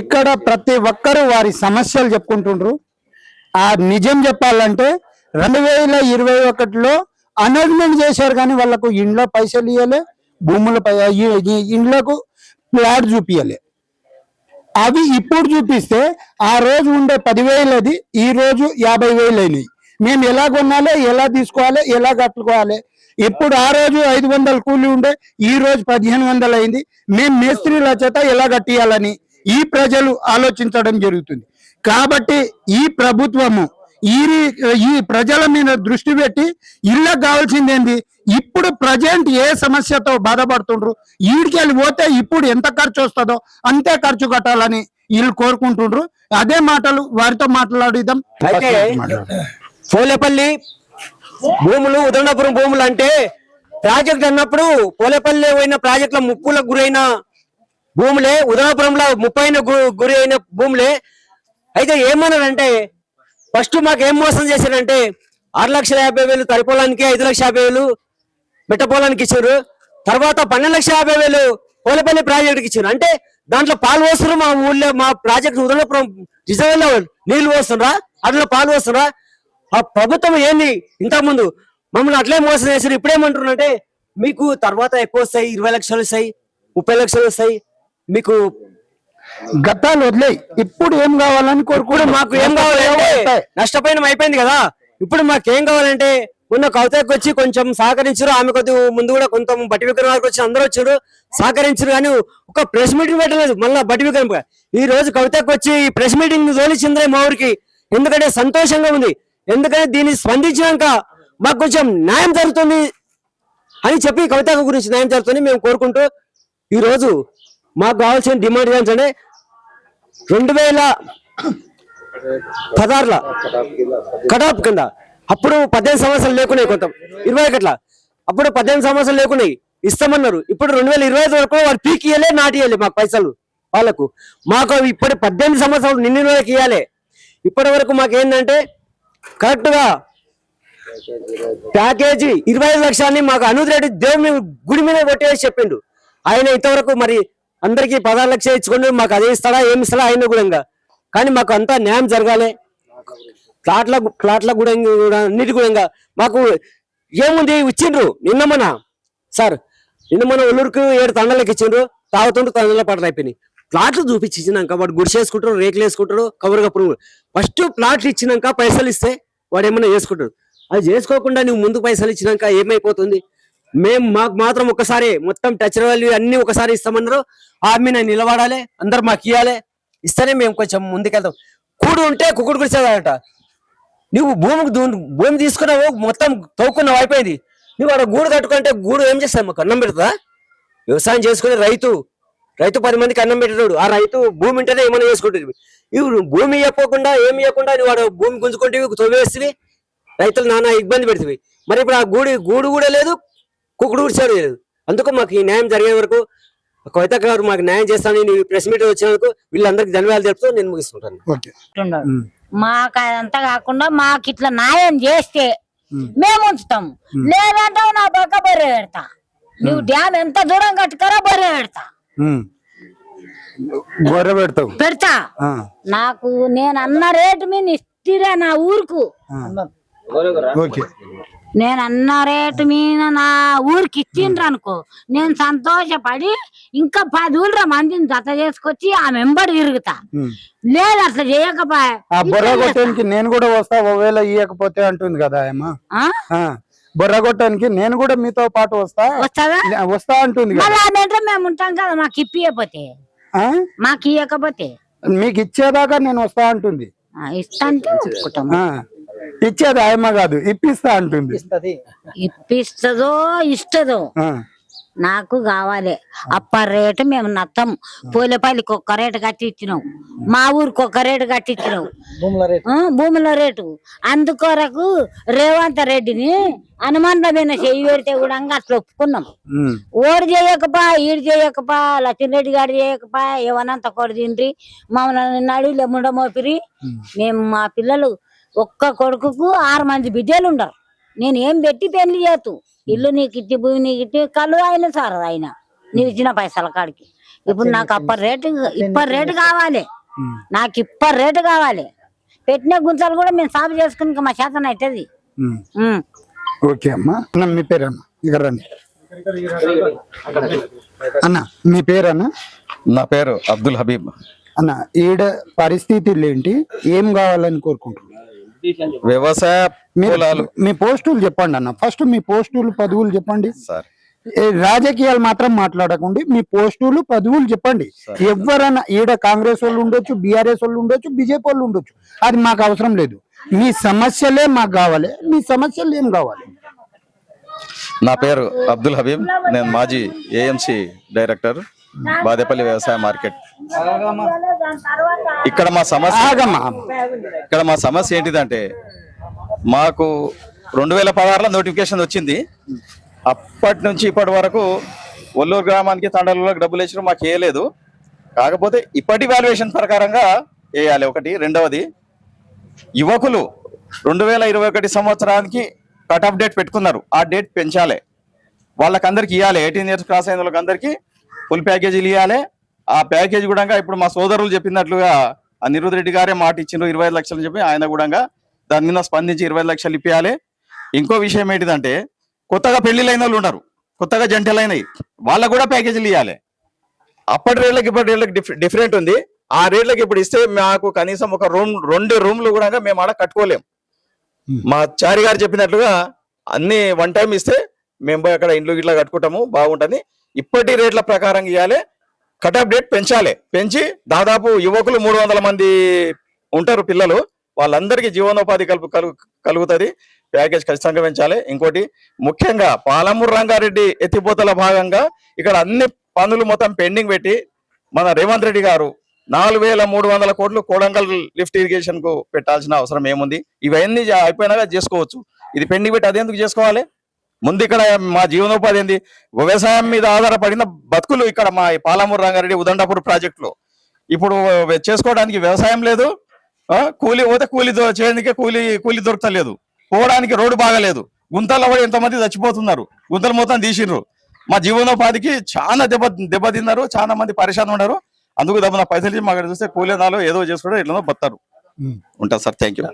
ఇక్కడ ప్రతి ఒక్కరు వారి సమస్యలు చెప్పుకుంటుండ్రు. ఆ నిజం చెప్పాలంటే రెండు వేల ఇరవై ఒకటిలో అనౌన్స్మెంట్ చేశారు కానీ వాళ్ళకు ఇంట్లో పైసలు ఇవ్వలే భూములపై ఇండ్లకు ప్లాట్ చూపించలే అవి ఇప్పుడు చూపిస్తే ఆ రోజు ఉండే పదివేలది ఈ రోజు యాభై వేలు అయినాయి మేము ఎలా కొనాలి ఎలా తీసుకోవాలి ఎలా కట్టుకోవాలి. ఇప్పుడు ఆ రోజు ఐదు వందల కూలి ఉండే ఈ రోజు పదిహేను వందలు అయింది మేము మేస్త్రీల చేత ఎలా కట్టియాలని ఈ ప్రజలు ఆలోచించడం జరుగుతుంది. కాబట్టి ఈ ప్రభుత్వము ఈ ఈ ప్రజల మీద దృష్టి పెట్టి ఇళ్ళకి కావాల్సింది ఏంది? ఇప్పుడు ప్రజెంట్ ఏ సమస్యతో బాధపడుతుండ్రు? ఈడికెళ్ళి పోతే ఇప్పుడు ఎంత ఖర్చు వస్తుందో అంతే ఖర్చు కట్టాలని వీళ్ళు కోరుకుంటుండ్రు. అదే మాటలు వారితో మాట్లాడిద్దాం. అయితే పోలేపల్లి భూములు ఉదండపురం భూములు అంటే ప్రాజెక్ట్ అన్నప్పుడు పోలేపల్లి పోయిన ప్రాజెక్టుల ముప్పులకు గురైన భూములే ఉదయపురంలో ముప్పై గురి అయిన భూములే. అయితే ఏమన్నారంటే ఫస్ట్ మాకు ఏం మోసం చేశారంటే ఆరు లక్షల యాభై వేలు తరిపోలానికి ఐదు లక్షల యాభై వేలు మిట్టపోలానికి ఇచ్చారు. తర్వాత పన్నెండు లక్షల యాభై వేలు కోలపల్లి ప్రాజెక్టుకి ఇచ్చారు. అంటే దాంట్లో పాలు పోస్తున్నారు మా ఊళ్ళో మా ప్రాజెక్టు ఉదయపురం రిజర్వ్ నీళ్ళు పోస్తున్నారా? అందులో పాలు పోస్తున్నారా? ఆ ప్రభుత్వం ఏంది? ఇంతకుముందు మమ్మల్ని అట్లే మోసం చేశారు. ఇప్పుడేమంటున్నారంటే మీకు తర్వాత ఎక్కువ వస్తాయి ఇరవై లక్షలు వస్తాయి ముప్పై లక్షలు వస్తాయి. మీకు గతాలు వదిలేయి. ఇప్పుడు ఏం కావాలని కోరుకుంటూ మాకు ఏం కావాలంటే నష్టపోయిన అయిపోయింది కదా. ఇప్పుడు మాకు ఏం కావాలంటే మొన్న కవితకి వచ్చి కొంచెం సహకరించారు. ఆమె కొద్ది ముందు కూడా కొంత బట్టి విక్రమ్ గారికి వచ్చి అందరూ వచ్చారు. సహకరించారు కానీ ఒక ప్రెస్ మీటింగ్ పెట్టలేదు. మళ్ళీ బట్టి విక్రమ్. ఈ రోజు కవితకి వచ్చి ఈ ప్రెస్ మీటింగ్ తోలిచ్చిందే మా ఊరికి. ఎందుకంటే సంతోషంగా ఉంది. ఎందుకంటే దీన్ని స్పందించినాక మాకు కొంచెం న్యాయం జరుగుతుంది అని చెప్పి కవిత గురించి న్యాయం జరుగుతుంది మేము కోరుకుంటూ ఈ రోజు మాకు కావాల్సిన డిమాండ్ ఏంటంటే రెండు వేల పదార్ల కటాప్ కింద. అప్పుడు పద్దెనిమిది సంవత్సరాలు లేకున్నాయి కొంత. ఇరవై ఒకట్ల. అప్పుడు పద్దెనిమిది సంవత్సరాలు లేకున్నాయి. ఇస్తామన్నారు. ఇప్పుడు రెండు వేల ఇరవై ఐదు వరకు వాళ్ళు పీకి ఇవ్వలే నాటి ఇయ్యలే మాకు పైసలు వాళ్ళకు. మాకు ఇప్పుడు పద్దెనిమిది సంవత్సరాలు నిన్న వాళ్ళకి ఇవ్వాలి ఇప్పటి వరకు మాకు ఏంటంటే కరెక్ట్గా ప్యాకేజీ ఇరవై ఐదు లక్షలని మాకు అనుమతి రెడ్డి దేవుని గుడి మీద కొట్టేసి చెప్పిండు. ఆయన ఇంతవరకు మరి అందరికి పదహారు లక్షలు ఇచ్చుకుంటే మాకు అదే ఇస్తాడా ఏమి ఇస్తాడా అయినా కూడా ఇంకా. కానీ మాకు అంతా న్యాయం జరగాలి. ప్లాట్ల ప్లాట్ల కూడా కూడా అన్నిటి కూడా ఇంకా మాకు ఏముంది? ఇచ్చిండ్రు. నిన్న మన సార్ నిన్న మన ఒల్లూరుకు ఏడు తండలకు ఇచ్చిండ్రు. తాగుతుంటూ తండల పాటలు అయిపోయినాయి. ప్లాట్లు చూపించి ఇచ్చినాక వాడు గుడిసె వేసుకుంటారు రేకులు వేసుకుంటారు కవర్ కప్పుడు ఫస్ట్ ప్లాట్లు ఇచ్చినాక పైసలు ఇస్తే వాడు ఏమైనా చేసుకుంటాడు. అది చేసుకోకుండా నువ్వు ముందు పైసలు ఇచ్చినాక ఏమైపోతుంది? మేము మాకు మాత్రం ఒకసారి మొత్తం టచ్ వాల్యూ అన్ని ఒకసారి ఇస్తామన్నారు. ఆమె నేను నిలబడాలి అందరు మాకు ఇవ్వాలి ఇస్తేనే మేము కొంచెం ముందుకెళ్తాం. కూడు ఉంటే కుక్కుడు గుడిసేదాడట నువ్వు భూమికి దూ భూమి తీసుకున్నావు మొత్తం తవ్వుకున్నావు అయిపోయింది. నువ్వు అక్కడ గూడు కట్టుకుంటే గూడు ఏం చేస్తావు? మాకు అన్నం పెడతా వ్యవసాయం చేసుకునే రైతు రైతు పది మందికి అన్నం పెట్టాడు ఆ రైతు భూమి ఉంటేనే ఏమైనా చేసుకుంటుంది. ఇవి భూమి ఇవ్వకుండా ఏమి ఇవ్వకుండా వాడు భూమి గుంజుకుంటే తవ్వేస్తుంది రైతులు నానా ఇబ్బంది పెడుతుంది మరి ఇప్పుడు ఆ గూడి గూడు కూడా లేదు కుక్కుడు కూడా అందుకు మాకు ఈ న్యాయం జరిగే వరకు కవిత గారు మాకు న్యాయం చేస్తానని ప్రెస్ మీట్ వచ్చినందుకు వీళ్ళందరికీ ధన్యవాదాలు చెప్తూ నేను ముగిస్తుంటాను. మాకు అదంతా కాకుండా మాకు ఇట్లా న్యాయం చేస్తే మేము ఉంచుతాం. లేదంటావు నా పక్క బర్రె పెడతా. నువ్వు డ్యామ్ ఎంత దూరం కట్టుకరా బర్రె పెడతా. పెడతావు. పెడతా. ఆ, నాకు నేను అన్న రేటు మీద ఇstiరా నా ఊరుకు. ఓకే. నేను అన్న రేటు మీద నా ఊరికి ఇచ్చిండ్రు అనుకో. నేను సంతోషపడి ఇంకా పది ఊళ్ళ మందిని జత చేసుకొచ్చి ఆ మెంబడి తిరుగుతా. లేదు అట్లా చేయకపోయా ఆ బొర్ర కొట్టడానికి నేను కూడా వస్తా ఒకవేళ ఇయ్యకపోతే అంటుంది కదా ఏమా ఆ? బొర్ర కొట్టడానికి నేను కూడా మీతో పాటు వస్తా. వస్తా అంటుంది మేము ఉంటాం కదా మాకు ఇప్పియకపోతే. ఆ? మాకు ఇవ్వకపోతే మీకు ఇచ్చేదాకా నేను వస్తా అంటుంది. ఇస్తా అంటే. ఇచ్చేది ఆయమ్మ కాదు ఇప్పిస్తా అంటుంది. ఇప్పిస్తుందో. ఇస్తుందో. నాకు కావాలి. అప్ప రేటు మేము నత్తం. పూలపల్లికి ఒక్క రేటు కట్టి ఇచ్చినాం మా ఊరికి ఒక్క రేటు కట్టి ఇచ్చినాం ఆ, భూముల రేటు. అందుకొరకు రేవంత్ రెడ్డిని అనుమానమైన చెయ్యి పెడితే కూడా అట్లా ఒప్పుకున్నాం. ఓడి చేయకపా ఈడు చేయకపా లక్ష్మణ్ రెడ్డి గారు చేయకపా ఏమనంత కొడు తిండ్రి మమ్మల్ని నడువులు ఎమ్ముడ మోపిరి. మేము మా పిల్లలు ఒక్క కొడుకుకు ఆరు మంది బిడ్డలు ఉండరు. నేను ఏం పెట్టి పెళ్ళి చేతు ఇల్లు నీకు ఇచ్చి భూమి నీకు ఇచ్చి కళ్ళు ఆయన సార్ ఆయన. నీవు ఇచ్చిన పైసల కాడికి. ఇప్పుడు నాకు అప్ప రేటు ఇప్ప రేటు కావాలి. నాకు ఇప్ప రేటు కావాలి. పెట్టిన గుంతలు కూడా మేము సాగు చేసుకుని మా శాతం అవుతుంది. ఓకే అమ్మా. అన్న మీ పేరమ్మా రండి. అన్న మీ పేరన్నా? నా పేరు అబ్దుల్ హబీబ్. అన్న ఈడ పరిస్థితులు ఏంటి? ఏం కావాలని కోరుకుంటున్నారు? వ్యవసాయ పొలాలు. మీ పోస్టులు చెప్పండి అన్న. ఫస్ట్ మీ పోస్టులు పదవులు చెప్పండి. సార్. ఏ రాజకీయాలు మాత్రం మాట్లాడకండి. మీ పోస్టులు పదవులు చెప్పండి. ఎవరైనా ఈడ కాంగ్రెస్ వాళ్ళు ఉండొచ్చు బీఆర్ఎస్ వాళ్ళు ఉండొచ్చు బీజేపీ వాళ్ళు ఉండొచ్చు. అది మాకు అవసరం లేదు. మీ సమస్యలే మాకు కావాలి. మీ సమస్యలు ఏం కావాలి? నా పేరు అబ్దుల్ హబీబ్. నేను మాజీ ఏఎంసి డైరెక్టర్ బాదేపల్లి వ్యవసాయ మార్కెట్. ఇక్కడ మా సమస్య ఇక్కడ మా సమస్య ఏంటిదంటే మాకు రెండు వేల పదహారులో నోటిఫికేషన్ వచ్చింది. అప్పటి నుంచి ఇప్పటి వరకు ఒల్లూరు గ్రామానికి తండలలో డబ్బులు వేసిన మాకు వేయలేదు. కాకపోతే ఇప్పటి వాల్యుయేషన్ ప్రకారంగా వేయాలి. ఒకటి రెండవది యువకులు రెండు వేల ఇరవై ఒకటి సంవత్సరానికి కట్ ఆఫ్ డేట్ పెట్టుకున్నారు. ఆ డేట్ పెంచాలి. వాళ్ళకందరికి ఇవ్వాలి ఎయిటీన్ ఇయర్స్ క్రాస్ అయిన వాళ్ళకందరికీ ఫుల్ ప్యాకేజీలు ఇవ్వాలి ఆ ప్యాకేజ్ కూడా ఇప్పుడు మా సోదరులు చెప్పినట్లుగా ఆ నిరుద్ రెడ్డి గారే మాట ఇచ్చిండ్రు ఇరవై ఐదు లక్షలు చెప్పి ఆయన కూడా దాని మీద స్పందించి ఇరవై లక్షలు ఇప్పించాలి ఇంకో విషయం ఏంటిదంటే కొత్తగా పెళ్ళిళ్ళైన వాళ్ళు ఉన్నారు. కొత్తగా జంటలైనవి వాళ్ళకు కూడా ప్యాకేజీలు ఇవ్వాలి అప్పటి రేట్లకి ఇప్పటి రేట్లకి డిఫ- డిఫరెంట్ ఉంది. ఆ రేట్లకి ఇప్పుడు ఇస్తే మాకు కనీసం ఒక రూమ్ రెండు రూమ్లు కూడా మేము ఆడ కట్టుకోలేం. మా చారి గారు చెప్పినట్లుగా అన్ని వన్ టైం ఇస్తే మేము పోయి అక్కడ ఇండ్లు గిట్లా కట్టుకుంటాము బాగుంటుంది. ఇప్పటి రేట్ల ప్రకారం ఇవ్వాలి కట్ డేట్ పెంచాలి. పెంచి దాదాపు యువకులు మూడు వందల మంది ఉంటారు పిల్లలు. వాళ్ళందరికీ జీవనోపాధి కలుపు కలుగుతుంది. ప్యాకేజ్ ఖచ్చితంగా పెంచాలి. ఇంకోటి ముఖ్యంగా పాలమూరు రంగారెడ్డి ఎత్తిపోతల భాగంగా ఇక్కడ అన్ని పనులు మొత్తం పెండింగ్ పెట్టి మన రేవంత్ రెడ్డి గారు నాలుగు వేల మూడు వందల కోట్లు కోడంగల్ లిఫ్ట్ ఇరిగేషన్కు పెట్టాల్సిన అవసరం ఏముంది? ఇవన్నీ జా- అయిపోయినాక చేసుకోవచ్చు. ఇది పెండింగ్ పెట్టి అదెందుకు చేసుకోవాలి? ముందు ఇక్కడ మా జీవనోపాధి ఏంది? వ్యవసాయం మీద ఆధారపడిన బతుకులు ఇక్కడ మా ఈ పాలమూరు రంగారెడ్డి ఉదండాపూర్ ప్రాజెక్టులో. ఇప్పుడు చేసుకోవడానికి వ్యవసాయం లేదు కూలి పోతే కూలి చేయడానికే కూలి కూలి దొరకలేదు పోవడానికి రోడ్డు బాగలేదు. గుంతల్లో కూడా ఎంతమంది చచ్చిపోతున్నారు. గుంతలు మొత్తం తీసిండ్రు. మా జీవనోపాధికి చాలా దెబ్బ దెబ్బతిన్నారు చాలా మంది పరిశాన్ ఉన్నారు. అందుకు దెబ్బ పైసలు మాకు చూస్తే కూలీనాలు ఏదో చేసుకోవడం ఇట్లా బతారు. ఉంటారు సార్ థ్యాంక్ యూ